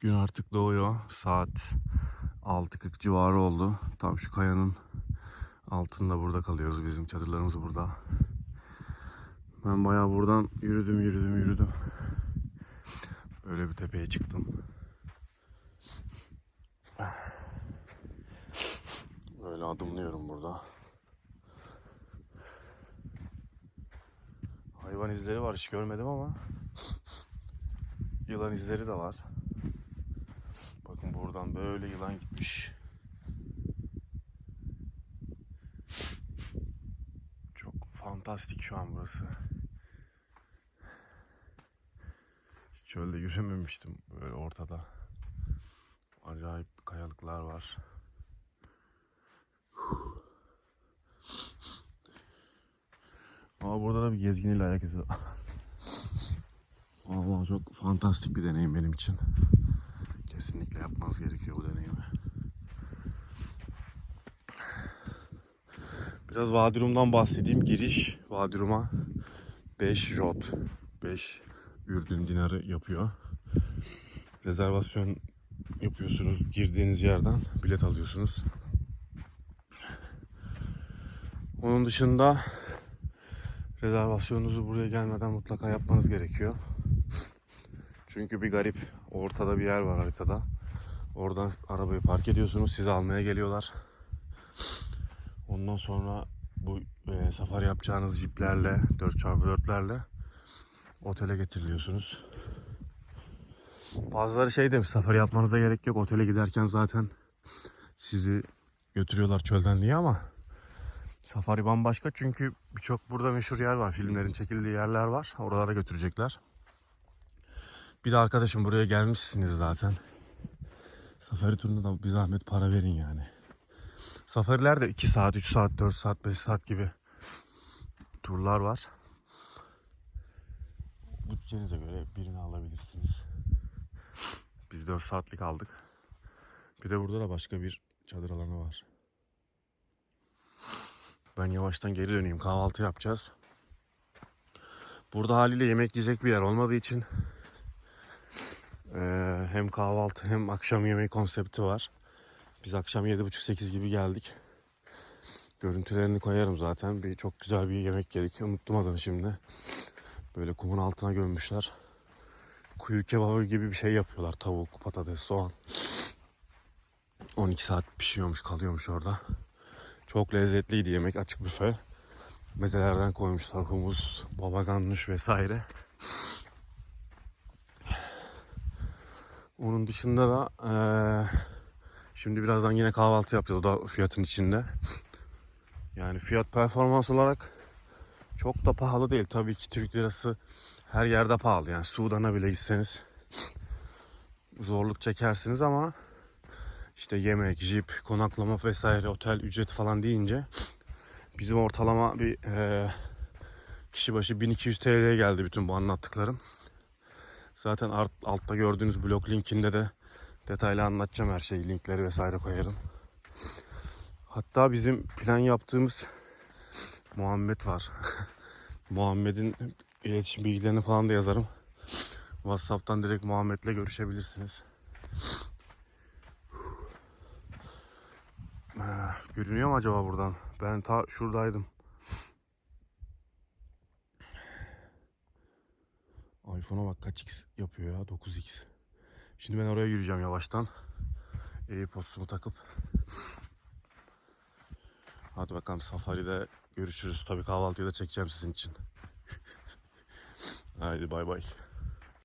Gün artık doğuyor. Saat 6.40 civarı oldu. Tam şu kayanın altında burada kalıyoruz. Bizim çadırlarımız burada. Ben bayağı buradan yürüdüm yürüdüm yürüdüm. Böyle bir tepeye çıktım. Böyle adımlıyorum burada. Hayvan izleri var hiç görmedim ama yılan izleri de var. Bakın buradan böyle yılan gitmiş. Çok fantastik şu an burası. Çölde yürümemiştim böyle ortada. Acayip kayalıklar var. Ama burada da bir gezgin ile ayak izi var. Vallahi çok fantastik bir deneyim benim için. Kesinlikle yapmanız gerekiyor bu deneyimi. Biraz Vadirum'dan bahsedeyim. Giriş Vadirum'a 5 jot, 5 ürdün dinarı yapıyor. Rezervasyon yapıyorsunuz. Girdiğiniz yerden bilet alıyorsunuz. Onun dışında rezervasyonunuzu buraya gelmeden mutlaka yapmanız gerekiyor. Çünkü bir garip ortada bir yer var haritada. Oradan arabayı park ediyorsunuz. Sizi almaya geliyorlar. Ondan sonra bu e, safari yapacağınız jiplerle 4x4'lerle otele getiriliyorsunuz. Bazıları şey demiş safari yapmanıza gerek yok. Otele giderken zaten sizi götürüyorlar çölden diye ama safari bambaşka çünkü birçok burada meşhur yer var. Filmlerin çekildiği yerler var. Oralara götürecekler. Bir de arkadaşım buraya gelmişsiniz zaten. Safari turuna da bir zahmet para verin yani. Safariler de 2 saat, 3 saat, 4 saat, 5 saat gibi turlar var. Bütçenize göre birini alabilirsiniz. Biz 4 saatlik aldık. Bir de burada da başka bir çadır alanı var. Ben yavaştan geri döneyim. Kahvaltı yapacağız. Burada haliyle yemek yiyecek bir yer olmadığı için hem kahvaltı hem akşam yemeği konsepti var. Biz akşam 7.30-8 gibi geldik. Görüntülerini koyarım zaten. Bir çok güzel bir yemek yedik. Unuttum adını şimdi. Böyle kumun altına gömmüşler. Kuyu kebabı gibi bir şey yapıyorlar. Tavuk, patates, soğan. 12 saat pişiyormuş, kalıyormuş orada. Çok lezzetliydi yemek. Açık büfe. Mezelerden koymuşlar. Humus, baba ganoush vesaire. Onun dışında da eee, şimdi birazdan yine kahvaltı yapacağız. O da fiyatın içinde. Yani fiyat performans olarak çok da pahalı değil. Tabii ki Türk lirası her yerde pahalı. Yani Sudan'a bile gitseniz zorluk çekersiniz ama işte yemek, jip, konaklama vesaire, otel ücreti falan deyince bizim ortalama bir eee, kişi başı 1200 TL'ye geldi bütün bu anlattıklarım. Zaten art, altta gördüğünüz blog linkinde de detaylı anlatacağım her şeyi. Linkleri vesaire koyarım. Hatta bizim plan yaptığımız Muhammed var. Muhammed'in iletişim bilgilerini falan da yazarım. WhatsApp'tan direkt Muhammed'le görüşebilirsiniz. Görünüyor mu acaba buradan? Ben ta şuradaydım. iPhone'a bak kaç x yapıyor ya 9x. Şimdi ben oraya yürüyeceğim yavaştan. AirPods'umu takıp. Hadi bakalım safari'de görüşürüz. Tabii kahvaltıyı da çekeceğim sizin için. Haydi bay bay.